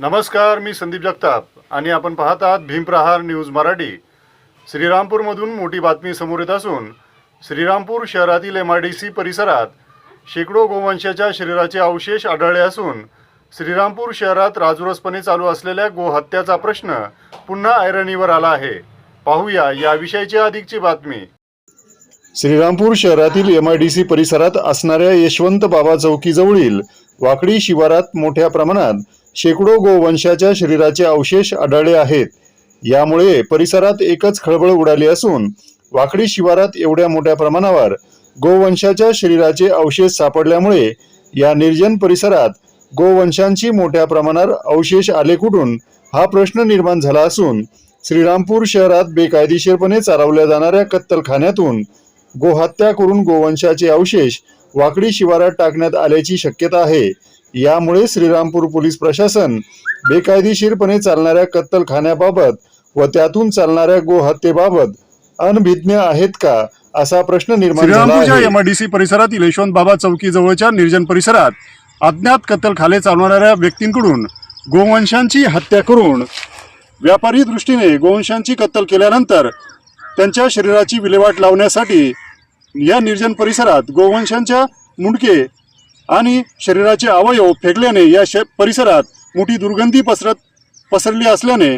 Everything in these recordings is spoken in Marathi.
नमस्कार मी संदीप जगताप आणि आपण पाहत आहात भीमप्रहार न्यूज मराठी. श्रीरामपूरमधून मोठी बातमी समोर येत असून श्रीरामपूर शहरातील एम आय डी सी परिसरात शेकडो गोवंशाच्या शरीराचे अवशेष आढळले असून श्रीरामपूर शहरात राजरोसपणे चालू असलेल्या गोहत्याचा प्रश्न पुन्हा ऐरणीवर आला आहे. पाहूया याविषयीची अधिकची बातमी. श्रीरामपूर शहरातील एम आय डी सी परिसरात असणाऱ्या यशवंत बाबा चौकीजवळील वाकडी शिवारात मोठ्या प्रमाणात शेकडो गोवंशाच्या शरीराचे अवशेष आढळले आहेत. यामुळे परिसरात एकच खळबळ उडाली असून वाकडी शिवारात एवढ्या मोठ्या प्रमाणावर गोवंशाच्या शरीराचे अवशेष सापडल्यामुळे या निर्जन परिसरात गोवंशांची मोठ्या प्रमाणावर अवशेष आले कुठून हा प्रश्न निर्माण झाला असून श्रीरामपूर शहरात बेकायदेशीरपणे चालवल्या जाणाऱ्या कत्तलखान्यातून गोहत्या करून गोवंशाचे अवशेष वाकडी शिवारात टाकण्यात आल्याची शक्यता आहे. यामुळे श्रीरामपूर पोलीस प्रशासन बेकायदेशीरपणे चालणाऱ्या कत्तलखान्याबाबत व त्यातून चालणाऱ्या गोहत्येबाबत अनभिज्ञ आहेत का असा प्रश्न निर्माण झाला एमआयडीसी परिसरातील यशवंत बाबा चौकी जवळच्या निर्जन परिसरात अज्ञात कत्तलखाने चालवणाऱ्या व्यक्तींकडून गोवंशांची हत्या करून व्यापारी दृष्टीने गोवंशांची कत्तल केल्यानंतर त्यांच्या शरीराची विल्हेवाट लावण्यासाठी या निर्जन परिसरात गोवंशांच्या मुंडके आणि शरीराचे अवयव फेकल्याने या श परिसरात मोठी दुर्गंधी पसरत पसरली असल्याने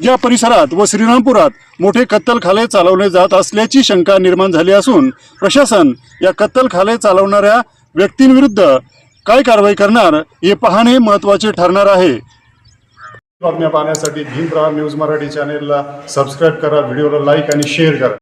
या परिसरात व श्रीरामपुरात मोठे कत्तलखाले चालवले जात असल्याची शंका निर्माण झाली असून प्रशासन या कत्तलखाले चालवणाऱ्या व्यक्तींविरुद्ध काय कारवाई करणार हे पाहणे महत्त्वाचे ठरणार आहे. बातम्या पाहण्यासाठी भीमराव न्यूज मराठी चॅनेलला सबस्क्राईब करा व्हिडिओला लाईक आणि शेअर करा.